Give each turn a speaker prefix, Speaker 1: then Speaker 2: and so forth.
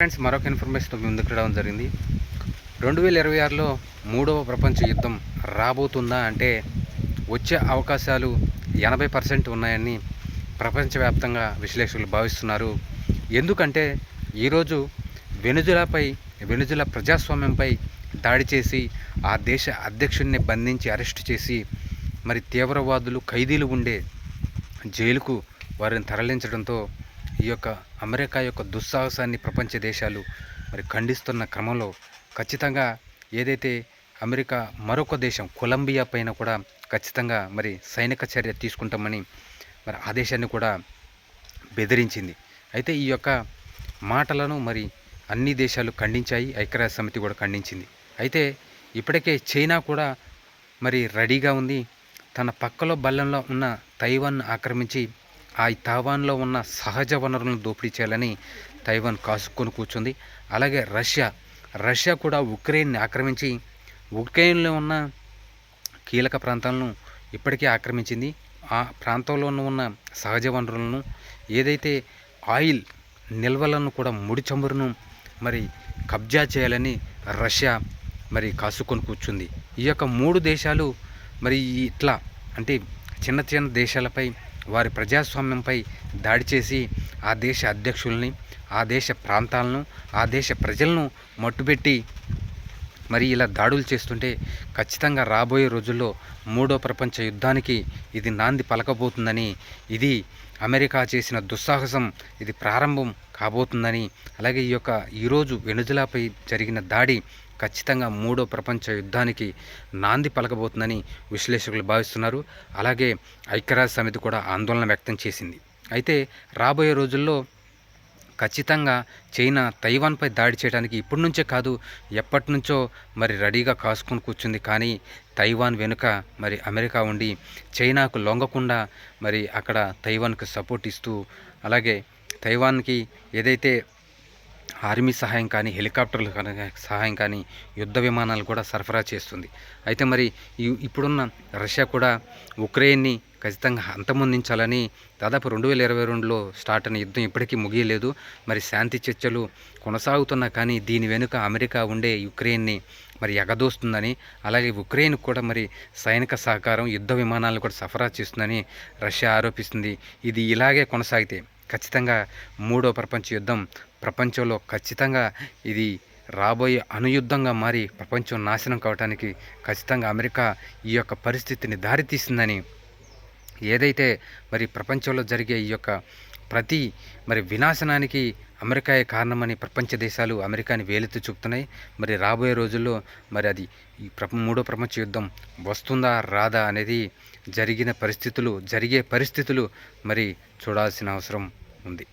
Speaker 1: Friends మరొక information మీ ముందుకు రావడం జరిగింది. రెండు వేల ఇరవై ఆరులో మూడవ ప్రపంచ యుద్ధం రాబోతుందా అంటే వచ్చే అవకాశాలు ఎనభై పర్సెంట్ ఉన్నాయని ప్రపంచవ్యాప్తంగా విశ్లేషకులు భావిస్తున్నారు. ఎందుకంటే ఈరోజు వెనుజులాపై వెనుజులా ప్రజాస్వామ్యంపై దాడి చేసి ఆ దేశ అధ్యక్షుడిని బంధించి అరెస్ట్ చేసి మరి తీవ్రవాదులు ఖైదీలు ఉండే జైలుకు వారిని తరలించడంతో ఈ యొక్క అమెరికా యొక్క దుస్సాహసాన్ని ప్రపంచ దేశాలు మరి ఖండిస్తున్న క్రమంలో ఖచ్చితంగా ఏదైతే అమెరికా మరొక దేశం కొలంబియా పైన కూడా ఖచ్చితంగా మరి సైనిక చర్య తీసుకుంటామని మరి ఆ దేశాన్ని కూడా బెదిరించింది. అయితే ఈ యొక్క మాటలను మరి అన్ని దేశాలు ఖండించాయి ఐక్యరాజ్య సమితి కూడా ఖండించింది. అయితే ఇప్పటికే చైనా కూడా మరి రెడీగా ఉంది. తన పక్కలో బల్లంలో ఉన్న తైవాన్ ఆక్రమించి ఆ తావాన్లో ఉన్న సహజ వనరులను దోపిడీ చేయాలని తైవాన్ కాసుకొని కూర్చుంది. అలాగే రష్యా రష్యా కూడా ఉక్రెయిన్ని ఆక్రమించి ఉక్రెయిన్లో ఉన్న కీలక ప్రాంతాలను ఇప్పటికే ఆక్రమించింది. ఆ ప్రాంతంలో ఉన్న సహజ వనరులను ఏదైతే ఆయిల్ నిల్వలను కూడా ముడి చమురును మరి కబ్జా చేయాలని రష్యా మరి కాసుకొని కూర్చుంది. ఈ యొక్క మూడు దేశాలు మరి ఇట్లా అంటే చిన్న చిన్న దేశాలపై వారి ప్రజాస్వామ్యంపై దాడి చేసి ఆ దేశ అధ్యక్షుల్ని ఆ దేశ ప్రాంతాలను ఆ దేశ ప్రజలను మట్టుబెట్టి మరి ఇలా దాడులు చేస్తుంటే ఖచ్చితంగా రాబోయే రోజుల్లో మూడో ప్రపంచ యుద్ధానికి ఇది నాంది పలకబోతుందని ఇది అమెరికా చేసిన దుస్సాహసం ఇది ప్రారంభం కాబోతుందని. అలాగే ఈ యొక్క ఈరోజు వెనుజులాపై జరిగిన దాడి ఖచ్చితంగా మూడో ప్రపంచ యుద్ధానికి నాంది పలకబోతుందని విశ్లేషకులు భావిస్తున్నారు. అలాగే ఐక్యరాజ్య సమితి కూడా ఆందోళన వ్యక్తం చేసింది. అయితే రాబోయే రోజుల్లో ఖచ్చితంగా చైనా తైవాన్పై దాడి చేయడానికి ఇప్పటి నుంచే కాదు ఎప్పటి నుంచో మరి రెడీగా కాసుకొని కూర్చుంది. కానీ తైవాన్ వెనుక మరి అమెరికా ఉండి చైనాకు లొంగకుండా మరి అక్కడ తైవాన్కు సపోర్ట్ ఇస్తూ అలాగే తైవాన్కి ఏదైతే ఆర్మీ సహాయం కానీ హెలికాప్టర్లు కానీ సహాయం కానీ యుద్ధ విమానాలు కూడా సరఫరా చేస్తుంది. అయితే మరి ఇప్పుడున్న రష్యా కూడా ఉక్రెయిన్ని ఖచ్చితంగా అంతమొందించాలని దాదాపు రెండు వేల ఇరవై రెండులో స్టార్ట్ అయిన యుద్ధం ఇప్పటికీ ముగియలేదు. మరి శాంతి చర్చలు కొనసాగుతున్నా కానీ దీని వెనుక అమెరికా ఉండే యుక్రెయిన్ని మరి ఎగదోస్తుందని అలాగే ఉక్రెయిన్ కూడా మరి సైనిక సహకారం యుద్ధ విమానాలు కూడా సరఫరా చేస్తుందని రష్యా ఆరోపిస్తుంది. ఇది ఇలాగే కొనసాగితే ఖచ్చితంగా మూడో ప్రపంచ యుద్ధం ప్రపంచంలో ఖచ్చితంగా ఇది రాబోయే అనుయుద్ధంగా మారి ప్రపంచం నాశనం కావడానికి ఖచ్చితంగా అమెరికా ఈ యొక్క పరిస్థితిని దారితీసిందని ఏదైతే మరి ప్రపంచంలో జరిగే ఈ యొక్క ప్రతి మరి వినాశనానికి అమెరికాయే కారణమని ప్రపంచ దేశాలు అమెరికాని వేలెత్తి చూపుతున్నాయి. మరి రాబోయే రోజుల్లో మరి అది ఈ ప్ర మూడో ప్రపంచ యుద్ధం వస్తుందా రాదా అనేది జరిగిన పరిస్థితులు జరిగే పరిస్థితులు మరి చూడాల్సిన అవసరం ఉంది